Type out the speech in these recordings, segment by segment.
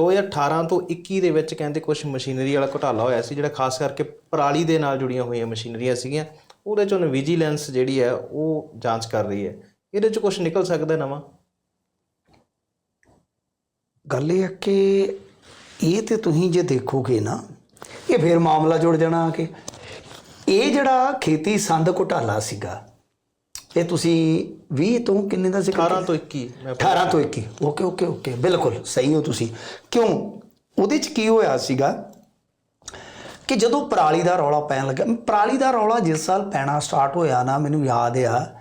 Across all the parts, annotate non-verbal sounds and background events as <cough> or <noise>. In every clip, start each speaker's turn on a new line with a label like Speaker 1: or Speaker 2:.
Speaker 1: 2018 ਤੋਂ 21 ਦੇ ਵਿੱਚ ਕਹਿੰਦੇ ਕੁਝ ਮਸ਼ੀਨਰੀ ਵਾਲਾ ਘੁਟਾਲਾ ਹੋਇਆ ਸੀ, ਜਿਹੜਾ ਖਾਸ ਕਰਕੇ ਪਰਾਲੀ ਦੇ ਨਾਲ ਜੁੜੀਆਂ ਹੋਈਆਂ ਮਸ਼ੀਨਰੀਆਂ ਸੀਗੀਆਂ। ਉਹਦੇ ਚੋਂ ਵਿਜੀਲੈਂਸ ਜਿਹੜੀ ਹੈ, ਉਹ ਜਾਂਚ ਕਰ ਰਹੀ ਹੈ। ਇਹਦੇ ਚ ਕੁਝ ਨਿਕਲ ਸਕਦਾ ਨਵਾਂ?
Speaker 2: ਗੱਲ ਇਹ ਹੈ ਕਿ ਇਹ ਤੇ ਤੁਸੀਂ ਜੇ ਦੇਖੋਗੇ ਨਾ, ਇਹ ਫੇਰ ਮਾਮਲਾ ਜੁੜ ਜਾਣਾ ਆ ਕੇ। ਇਹ ਜਿਹੜਾ ਖੇਤੀ ਸੰਦ ਘੁਟਾਲਾ ਸੀਗਾ ਇਹ ਤੁਸੀਂ 20 ਤੋਂ ਕਿੰਨੇ ਦਾ ਸੀ
Speaker 1: 18 ਤੋਂ 21 ਮੈਂ
Speaker 2: 18 ਤੋਂ 21 ਓਕੇ ਓਕੇ ਓਕੇ। ਬਿਲਕੁਲ ਸਹੀ ਹੋ ਤੁਸੀਂ। ਕਿਉਂ? ਉਹਦੇ ਚ ਕੀ ਹੋਇਆ ਸੀਗਾ ਕਿ ਜਦੋਂ ਪਰਾਲੀ ਦਾ ਰੌਲਾ ਪੈਣ ਲੱਗਾ ਪਰਾਲੀ ਦਾ ਰੌਲਾ ਜਿਸ ਸਾਲ ਪੈਣਾ ਸਟਾਰਟ ਹੋਇਆ ਨਾ ਮੈਨੂੰ ਯਾਦ ਆ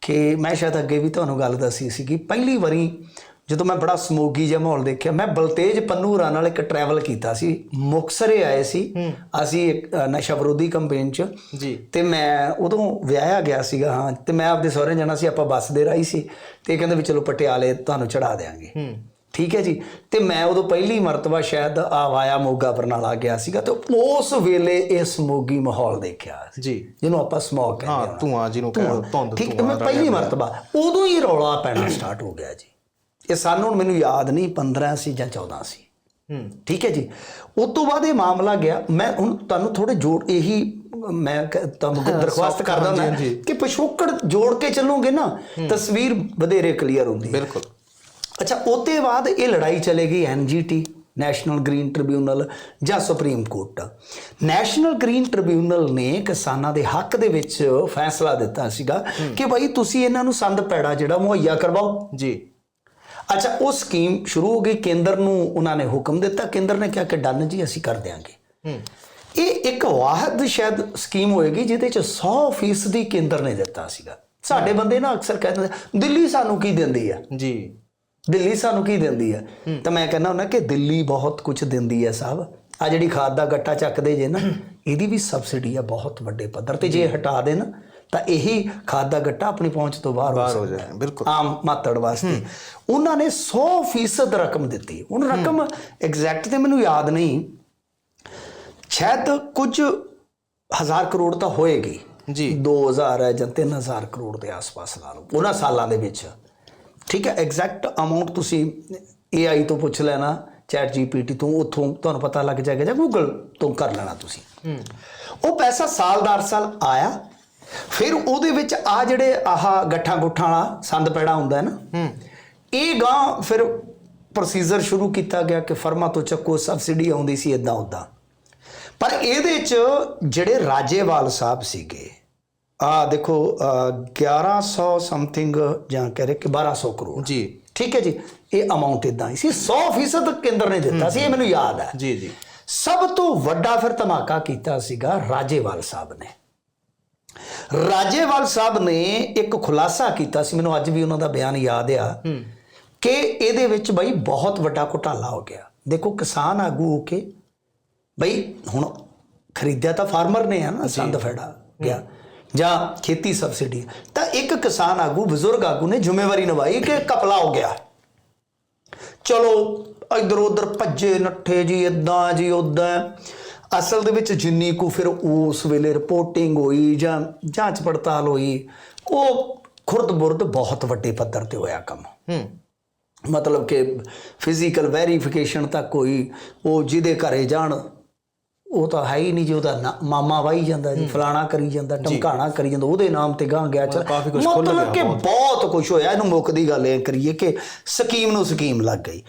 Speaker 2: ਕਿ ਮੈਂ ਸ਼ਾਇਦ ਅੱਗੇ ਵੀ ਤੁਹਾਨੂੰ ਗੱਲ ਦੱਸੀ ਸੀ ਕਿ ਪਹਿਲੀ ਵਾਰੀ ਜਦੋਂ ਮੈਂ ਬੜਾ ਸਮੋਗੀ ਜਿਹਾ ਮਾਹੌਲ ਦੇਖਿਆ ਮੈਂ ਬਲਤੇਜ ਪੰਨੂਰਾ ਨਾਲ ਇੱਕ ਟਰੈਵਲ ਕੀਤਾ ਸੀ। ਮੁਕਸਰੇ ਆਏ ਸੀ। ਅਸੀਂ ਇੱਕ ਨਸ਼ਾ ਵਿਰੋਧੀ ਕੈਂਪੇਨ 'ਚ।
Speaker 1: ਜੀ।
Speaker 2: ਤੇ ਮੈਂ ਉਦੋਂ ਵਿਆਹਿਆ ਗਿਆ ਸੀਗਾ ਹਾਂ। ਤੇ ਮੈਂ ਆਪਦੇ ਸਹੁਰੇ ਜਾਣਾ ਸੀ ਆਪਾਂ ਬੱਸ ਦੇ ਰਾਹੀਂ ਸੀ। ਤੇ ਕਹਿੰਦੇ ਵੀ ਚਲੋ ਪਟਿਆਲੇ ਤੁਹਾਨੂੰ ਚੜਾ ਦੇਾਂਗੇ ਠੀਕ ਹੈ ਜੀ। ਤੇ ਮੈਂ ਉਦੋਂ ਪਹਿਲੀ ਮਰਤਬਾ ਸ਼ਾਇਦ ਆਵਾਇਆ ਮੋਗਾ ਬਰਨਾਲਾ ਗਿਆ ਸੀਗਾ। ਤੇ ਉਸ ਵੇਲੇ ਇਹ ਸਮੋਗੀ ਮਾਹੌਲ ਦੇਖਿਆ
Speaker 1: ਜੀ।
Speaker 2: ਜਿਹਨੂੰ ਆਪਾਂ ਸਮੋਗ ਕਹਿੰਦੇ
Speaker 1: ਹਾਂ ਧੂਆਂ ਜਿਹਨੂੰ ਕਹਿੰਦੇ ਧੁੰਦ
Speaker 2: ਠੀਕ ਮੈਂ ਪਹਿਲੀ ਮਰਤਬਾ। ਉਦੋਂ ਹੀ ਰੌਲਾ ਪੈਣਾ <clears throat> ਸਟਾਰਟ ਹੋ ਗਿਆ ਜੀ। ਇਹ ਸਾਨੂੰ ਹੁਣ ਮੈਨੂੰ ਯਾਦ ਨਹੀਂ 15 ਸੀ ਜਾਂ 14 ਸੀ।
Speaker 1: ਹੂੰ।
Speaker 2: ਠੀਕ ਹੈ ਜੀ? ਉਸ ਤੋਂ ਬਾਅਦ ਇਹ ਮਾਮਲਾ ਗਿਆ। ਮੈਂ ਹੁਣ ਤੁਹਾਨੂੰ ਥੋੜੇ ਜੋੜ ਇਹੀ ਮੈਂ ਤੁਹਾਨੂੰ ਦਰਖਾਸਤ ਕਰਦਾ ਹਾਂ। ਕਿ ਪਿਛੋਕੜ ਜੋੜ ਕੇ ਚੱਲੋਗੇ ਨਾ ਤਸਵੀਰ ਵਧੇਰੇ ਕਲੀਅਰ ਹੁੰਦੀ ਹੈ।
Speaker 1: ਬਿਲਕੁਲ।
Speaker 2: ਅੱਛਾ ਉਹਤੇ ਬਾਅਦ ਇਹ ਲੜਾਈ ਚਲੇ ਗਈ ਐਨਜੀਟੀ ਨੈਸ਼ਨਲ ਗ੍ਰੀਨ ਟ੍ਰਿਬਿਊਨਲ ਜਾਂ supreme court. National green tribunal ਨੇ ਕਿਸਾਨਾਂ ਦੇ ਹੱਕ ਦੇ ਵਿੱਚ ਫੈਸਲਾ ਦਿੱਤਾ ਸੀਗਾ ਕਿ ਭਾਈ ਤੁਸੀਂ ਇਹਨਾਂ ਨੂੰ ਸੰਦ ਪੈੜਾ ਜਿਹੜਾ ਮੁਹੱਈਆ ਕਰਵਾਓ।
Speaker 1: ਜੀ।
Speaker 2: ਅੱਛਾ ਉਹ ਸਕੀਮ ਸ਼ੁਰੂ ਹੋ ਗਈ ਕੇਂਦਰ ਨੂੰ ਉਹਨਾਂ ਨੇ ਹੁਕਮ ਦਿੱਤਾ। ਕੇਂਦਰ ਨੇ ਕਿਹਾ ਕਿ ਡਨ ਜੀ ਅਸੀਂ ਕਰ ਦਿਆਂਗੇ।
Speaker 1: ਹੂੰ।
Speaker 2: ਇਹ ਇੱਕ ਵਾਹਦ ਸ਼ਾਇਦ ਸਕੀਮ ਹੋਏਗੀ ਜਿਹਦੇ ਚ 100% ਦੀ ਕੇਂਦਰ ਨੇ ਦਿੱਤਾ ਸੀਗਾ। ਸਾਡੇ ਬੰਦੇ ਨਾ ਅਕਸਰ ਕਹਿੰਦੇ ਦਿੱਲੀ ਸਾਨੂੰ ਕੀ ਦਿੰਦੀ ਆ?
Speaker 1: ਜੀ।
Speaker 2: ਦਿੱਲੀ ਸਾਨੂੰ ਕੀ ਦਿੰਦੀ ਹੈ। ਤਾਂ ਮੈਂ ਕਹਿੰਦਾ ਹੁੰਦਾ ਕਿ ਦਿੱਲੀ ਬਹੁਤ ਕੁਝ ਦਿੰਦੀ ਹੈ ਸਾਹਿਬ ਆ ਜਿਹੜੀ ਖਾਦ ਦਾ ਗੱਟਾ ਚੱਕਦੇ ਜੇ ਨਾ ਇਹਦੀ ਵੀ ਸਬਸਿਡੀ ਆ ਬਹੁਤ ਵੱਡੇ ਪੱਧਰ ਤੇ। ਜੇ। ਹਟਾ ਦੇਣ ਤਾਂ ਇਹੀ ਖਾਦ ਦਾ ਗੱਟਾ ਆਪਣੀ ਪਹੁੰਚ ਤੋਂ ਬਾਹਰ ਹੋ ਸਕਦਾ ਹੈ।
Speaker 1: ਬਿਲਕੁਲ।
Speaker 2: ਆਮ ਮਾਤੜ ਵਾਸਤੇ। ਉਹਨਾਂ ਨੇ 100% ਰਕਮ ਦਿੱਤੀ। ਹੁਣ ਰਕਮ ਐਗਜ਼ੈਕਟ ਤੇ ਮੈਨੂੰ ਯਾਦ ਨਹੀਂ। ਸ਼ਾਇਦ ਕੁਝ ਹਜ਼ਾਰ ਕਰੋੜ ਤਾਂ ਹੋਏਗੀ।
Speaker 1: ਜੀ।
Speaker 2: 2000 ਹੈ ਜਾਂ 3000 ਕਰੋੜ ਦੇ ਆਸ-ਪਾਸ ਲਾ ਲਓ। ਉਹਨਾਂ ਸਾਲਾਂ ਦੇ ਵਿੱਚ। ਠੀਕ ਹੈ ਐਗਜ਼ੈਕਟ ਅਮਾਉਂਟ ਤੁਸੀਂ AI ਤੋਂ ਪੁੱਛ ਲੈਣਾ ਚੈਟ GPT ਤੋਂ ਉੱਥੋਂ ਤੁਹਾਨੂੰ ਪਤਾ ਲੱਗ ਜਾਏਗਾ ਜਾਂ Google ਤੋਂ ਕਰ ਲੈਣਾ ਤੁਸੀਂ।
Speaker 1: ਹੂੰ।
Speaker 2: ਉਹ ਪੈਸਾ ਸਾਲ ਦਰ ਸਾਲ ਆਇਆ। ਫਿਰ ਉਹਦੇ ਵਿੱਚ ਆ ਜਿਹੜੇ ਆਹ ਗੱਠਾਂ ਗੁੱਠਾਂ ਵਾਲਾ ਸੰਦ ਪੈੜਾ ਹੁੰਦਾ ਹੈ ਨਾ
Speaker 1: ਹੂੰ।
Speaker 2: ਇਹ ਗਾਂ ਫਿਰ ਪ੍ਰੋਸੀਜਰ ਸ਼ੁਰੂ ਕੀਤਾ ਗਿਆ ਕਿ ਫਰਮਾ ਤੋਂ ਚੱਕੋ ਸਬਸਿਡੀ ਆਉਂਦੀ ਸੀ ਇਦਾਂ ਉਦਾਂ ਪਰ ਇਹਦੇ ਚ ਜਿਹੜੇ ਰਾਜੇਵਾਲ ਸਾਹਿਬ ਸੀਗੇ ਆ ਦੇਖੋ ਅਹ, 1100 ਸਮਥਿੰਗ ਜਾਂ ਕਹ ਰਹੇ ਕਿ 1200 ਕਰੋੜ।
Speaker 1: ਜੀ।
Speaker 2: ਠੀਕ ਹੈ ਜੀ? ਇਹ ਅਮਾਉਂਟ ਇਦਾਂ ਹੀ ਸੀ। 100% ਕੇਂਦਰ ਨੇ ਦਿੱਤਾ ਸੀ ਇਹ ਮੈਨੂੰ ਯਾਦ ਹੈ।
Speaker 1: ਜੀ ਜੀ।
Speaker 2: ਸਭ ਤੋਂ ਵੱਡਾ ਫਿਰ ਧਮਾਕਾ ਕੀਤਾ ਸੀਗਾ ਰਾਜੇਵਾਲ ਸਾਹਿਬ ਨੇ। ਰਾਜੇਵਾਲ ਸਾਹਿਬ ਨੇ ਇੱਕ ਖੁਲਾਸਾ ਕੀਤਾ ਸੀ ਮੈਨੂੰ ਅੱਜ ਵੀ ਉਹਨਾਂ ਦਾ ਬਿਆਨ ਯਾਦ ਆ ਕਿ ਇਹਦੇ ਵਿੱਚ ਬਈ ਬਹੁਤ ਵੱਡਾ ਘੁਟਾਲਾ ਹੋ ਗਿਆ। ਦੇਖੋ ਕਿਸਾਨ ਆਗੂ ਹੋ ਕੇ ਬਈ ਹੁਣ ਖਰੀਦਿਆ ਤਾਂ ਫਾਰਮਰ ਨੇ ਆ ਨਾ ਸੰਦ ਫੈੜਾ ਗਿਆ ਜਾਂ ਖੇਤੀ ਸਬਸਿਡੀ। ਤਾਂ ਇੱਕ ਕਿਸਾਨ ਆਗੂ ਬਜ਼ੁਰਗ ਆਗੂ ਨੇ ਜ਼ਿੰਮੇਵਾਰੀ ਨਿਭਾਈ ਕਿ ਕਪਲਾ ਹੋ ਗਿਆ। ਚਲੋ ਇਧਰ ਉਧਰ ਭੱਜੇ ਨੱਠੇ ਜੀ ਇਦਾਂ ਜੀ ਉਦਾਂ ਅਸਲ ਦੇ ਵਿੱਚ ਜਿੰਨੀ ਕੋ ਫਿਰ ਉਸ ਵੇਲੇ ਰਿਪੋਰਟਿੰਗ ਹੋਈ ਜਾਂ ਜਾਂਚ ਪੜਤਾਲ ਹੋਈ ਉਹ ਖੁਰਦ-ਬੁਰਦ ਬਹੁਤ ਵੱਡੇ ਪੱਧਰ ਤੇ ਹੋਇਆ ਕੰਮ।
Speaker 1: ਹੂੰ।
Speaker 2: ਮਤਲਬ ਕਿ ਫਿਜ਼ੀਕਲ ਵੈਰੀਫਿਕੇਸ਼ਨ ਤੱਕ ਕੋਈ ਉਹ ਜਿਹਦੇ ਘਰੇ ਜਾਣ ਉਹ ਤਾਂ ਹੈ ਹੀ ਨਹੀਂ ਜੀ ਉਹਦਾ ਮਾਮਾ ਵਾਈ ਜਾਂਦਾ ਜੀ ਫਲਾਣਾ ਕਰੀ ਜਾਂਦਾ ਟਮਕਾਣਾ ਕਰੀ ਜਾਂਦਾ ਉਹਦੇ ਨਾਮ ਤੇ ਗਾਂ ਗਿਆ ਚੱਲ। ਮਤਲਬ ਕਿ ਬਹੁਤ। ਕੁਝ ਹੋਇਆ ਇਹਨੂੰ ਮੁੱਕਦੀ ਗੱਲ ਇਹ ਕਰੀਏ ਕਿ ਸਕੀਮ ਨੂੰ ਸਕੀਮ ਲੱਗ ਗਈ।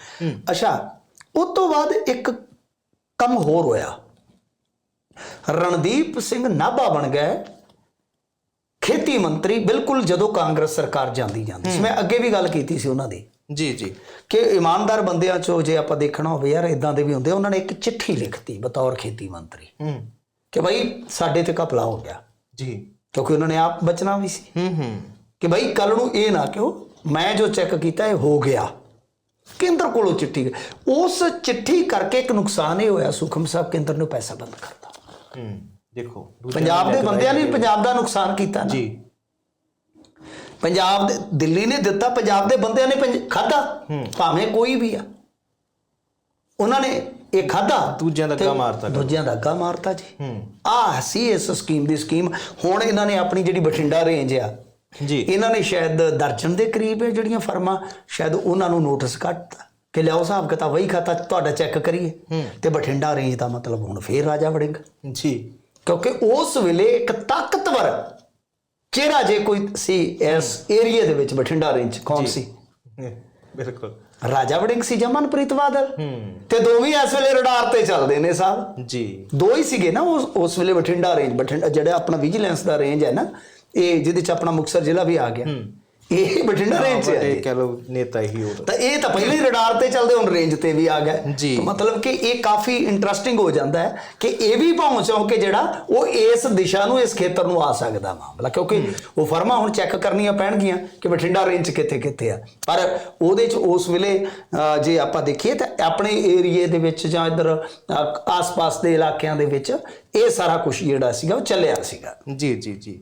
Speaker 2: ਅੱਛਾ ਉਸ ਤੋਂ ਬਾਅਦ ਇੱਕ ਕੰਮ ਹੋਰ ਹੋਇਆ। ਰਣਦੀਪ ਸਿੰਘ ਨਾਭਾ ਬਣ ਗਏ। ਖੇਤੀ ਮੰਤਰੀ ਬਿਲਕੁਲ ਜਦੋਂ ਕਾਂਗਰਸ ਸਰਕਾਰ ਜਾਂਦੀ ਜਾਂਦੀ ਸੀ। ਮੈਂ ਅੱਗੇ ਵੀ ਗੱਲ ਕੀਤੀ ਸੀ ਉਹਨਾਂ ਦੀ।
Speaker 1: ਜੀ ਜੀ।
Speaker 2: ਕਿ ਇਮਾਨਦਾਰ ਬੰਦਿਆਂ ਚੋਂ ਜੇ ਆਪਾਂ ਦੇਖਣਾ ਹੋਵੇ ਯਾਰ ਇਦਾਂ ਦੇ ਵੀ ਹੁੰਦੇ। ਉਹਨਾਂ ਨੇ ਇੱਕ ਚਿੱਠੀ ਲਿਖਤੀ ਬਤੌਰ ਖੇਤੀ ਮੰਤਰੀ।
Speaker 1: ਹੂੰ।
Speaker 2: ਕਿ ਭਾਈ ਸਾਡੇ ਤੇ ਕਪਲਾ ਹੋ ਗਿਆ।
Speaker 1: ਜੀ।
Speaker 2: ਕਿਉਂਕਿ ਉਹਨਾਂ ਨੇ ਆਪ ਬਚਣਾ ਵੀ ਸੀ।
Speaker 1: ਹੂੰ ਹੂੰ।
Speaker 2: ਕਿ ਭਾਈ ਕੱਲ ਨੂੰ ਇਹ ਨਾ ਕਿਉਂ ਮੈਂ ਜੋ ਚੈੱਕ ਕੀਤਾ ਇਹ ਹੋ ਗਿਆ। ਕੇਂਦਰ ਕੋਲੋਂ ਚਿੱਠੀ। ਉਸ ਚਿੱਠੀ ਕਰਕੇ ਇੱਕ ਨੁਕਸਾਨ ਇਹ ਹੋਇਆ ਸੁਖਮ ਸਾਹਿਬ ਕੇਂਦਰ ਨੇ ਪੈਸਾ ਬੰਦ ਕਰਤਾ।
Speaker 1: ਦੇਖੋ
Speaker 2: ਪੰਜਾਬ ਦੇ ਬੰਦਿਆਂ ਨੇ ਪੰਜਾਬ ਦਾ ਨੁਕਸਾਨ ਕੀਤਾ ਨਾ।
Speaker 1: ਜੀ।
Speaker 2: ਪੰਜਾਬ ਦੇ ਦਿੱਲੀ ਨੇ ਦਿੱਤਾ ਪੰਜਾਬ ਦੇ ਬੰਦਿਆਂ ਨੇ ਖਾਦਾ ਭਾਵੇਂ ਕੋਈ ਵੀ ਆ। ਉਹਨਾਂ ਨੇ ਇਹ ਖਾਦਾ
Speaker 1: ਦੂਜਿਆਂ ਦਾ ਅੱਗਾ ਮਾਰਤਾ।
Speaker 2: ਦੂਜਿਆਂ ਦਾ ਅੱਗਾ ਮਾਰਤਾ ਜੀ।
Speaker 1: ਹੂੰ।
Speaker 2: ਆਹ ਸੀ ਇਸ ਸਕੀਮ ਦੀ ਸਕੀਮ। ਹੁਣ ਇਹਨਾਂ ਨੇ ਆਪਣੀ ਜਿਹੜੀ ਬਠਿੰਡਾ ਰੇਂਜ ਆ
Speaker 1: ਜੀ।
Speaker 2: ਇਹਨਾਂ ਨੇ ਸ਼ਾਇਦ ਦਰਜਨ ਦੇ ਕਰੀਬ ਹੈ ਜਿਹੜੀਆਂ ਫਰਮਾਂ ਸ਼ਾਇਦ ਉਹਨਾਂ ਨੂੰ ਨੋਟਿਸ ਕੱਟਤਾ ਕਿ ਲਿਆਓ ਹਿਸਾਬ ਕਿਤਾਬ ਵਹੀ ਖਾਤਾ ਤੁਹਾਡਾ ਚੈੱਕ ਕਰੀਏ। ਤੇ ਬਠਿੰਡਾ ਰੇਂਜ ਦਾ ਮਤਲਬ ਹੁਣ ਫੇਰ ਰਾਜਾ ਵੜਿੰਗ।
Speaker 1: ਜੀ।
Speaker 2: ਕਿਉਂਕਿ ਉਸ ਵੇਲੇ ਇੱਕ ਤਾਕਤਵਰ ਚਿਹਰਾ ਜੇ ਕੋਈ ਸੀ ਇਸ ਏਰੀਆ ਦੇ ਵਿੱਚ ਬਠਿੰਡਾ ਰੇਂਜ ਕੌਣ ਸੀ?
Speaker 1: ਬਿਲਕੁਲ।
Speaker 2: ਰਾਜਾ ਵੜਿੰਗ ਸੀ ਜਾਂ ਮਨਪ੍ਰੀਤ ਬਾਦਲ? ਤੇ ਦੋਵੇਂ ਇਸ ਵੇਲੇ ਰਡਾਰ ਤੇ ਚੱਲਦੇ ਨੇ ਸਾਹਿਬ
Speaker 1: ਜੀ।
Speaker 2: ਦੋ ਹੀ ਸੀਗੇ ਨਾ ਉਸ ਉਸ ਵੇਲੇ ਬਠਿੰਡਾ ਰੇਂਜ ਬਠਿੰਡਾ ਜਿਹੜਾ ਆਪਣਾ ਵਿਜੀਲੈਂਸ ਦਾ ਰੇਂਜ ਹੈ ਨਾ ਇਹ ਜਿਹਦੇ ਚ ਆਪਣਾ ਮੁਕਤਸਰ ਜ਼ਿਲ੍ਹਾ ਵੀ ਆ ਗਿਆ। ਇਹ ਬਠਿੰਡਾ ਰੇਂਜ 'ਚ ਹੈ।
Speaker 1: ਕਹਿ ਲਓ ਨੇਤਾ ਹੀ ਉਹ
Speaker 2: ਤਾਂ ਇਹ ਤਾਂ ਪਹਿਲੇ ਰਡਾਰ ਤੇ ਚੱਲਦੇ ਹੁਣ ਰੇਂਜ ਤੇ ਵੀ ਆ
Speaker 1: ਜੀ।
Speaker 2: ਤਾਂ ਮਤਲਬ ਕਿ ਇਹ ਕਾਫੀ ਇੰਟਰਸਟਿੰਗ ਹੋ ਜਾਂਦਾ ਹੈ ਕਿ ਇਹ ਵੀ ਪਹੁੰਚ ਕਿ ਜਿਹੜਾ ਉਹ ਇਸ ਦਿਸ਼ਾ ਨੂੰ ਇਸ ਖੇਤਰ ਨੂੰ ਆ ਸਕਦਾ ਮਾਮਲਾ। ਕਿਉਂਕਿ ਉਹ ਫਰਮਾਂ ਹੁਣ ਚੈੱਕ ਕਰਨੀਆਂ ਪੈਣਗੀਆਂ ਕਿ ਬਠਿੰਡਾ ਰੇਂਜ ਕਿੱਥੇ ਕਿੱਥੇ ਆ। ਪਰ ਉਹਦੇ 'ਚ ਉਸ ਵੇਲੇ ਜੇ ਆਪਾਂ ਦੇਖੀਏ ਤਾਂ ਆਪਣੇ ਏਰੀਏ ਦੇ ਵਿੱਚ ਜਾਂ ਇਧਰ ਆਸ-ਪਾਸ ਦੇ ਇਲਾਕਿਆਂ ਦੇ ਵਿੱਚ ਇਹ ਸਾਰਾ ਕੁਝ ਜਿਹੜਾ ਸੀਗਾ ਉਹ ਚੱਲਿਆ ਸੀਗਾ।
Speaker 1: ਜੀ ਜੀ ਜੀ।